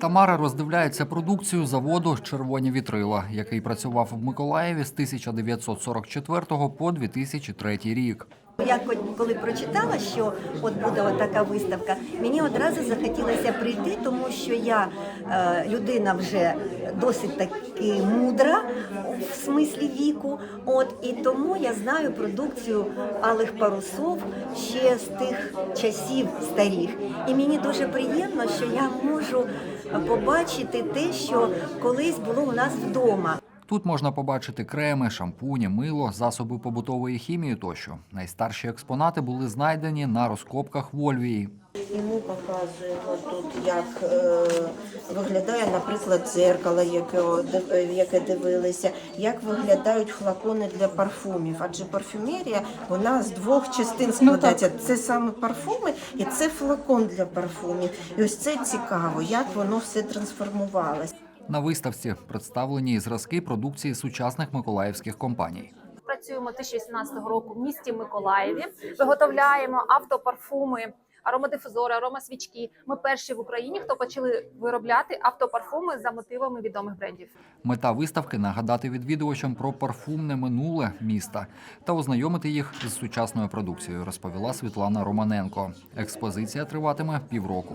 Тамара роздивляється продукцію заводу Червоні вітрила, який працював в Миколаєві з 1944 по 2003 рік. Я ко- коли прочитала, що от буде така виставка, мені одразу захотілося прийти, тому що я е, людина вже досить таки мудра в смислі віку. От і тому я знаю продукцію алих парусов ще з тих часів старих. І мені дуже приємно, що я можу побачити те, що колись було у нас вдома. Тут можна побачити креми, шампуні, мило, засоби побутової хімії тощо. Найстарші експонати були знайдені на розкопках в Ольвії. І ми показуємо тут, як е, виглядає, наприклад, дзеркало, яке, яке дивилися, як виглядають флакони для парфумів. Адже парфюмерія вона з двох частин складається. це саме парфуми і це флакон для парфумів. І ось це цікаво, як воно все трансформувалося. На виставці представлені і зразки продукції сучасних миколаївських компаній. Працюємо 2018 року в місті Миколаєві. Виготовляємо автопарфуми, аромадифузори, аромасвічки. Ми перші в Україні, хто почали виробляти автопарфуми за мотивами відомих брендів. Мета виставки нагадати відвідувачам про парфумне минуле міста та ознайомити їх з сучасною продукцією, розповіла Світлана Романенко. Експозиція триватиме півроку.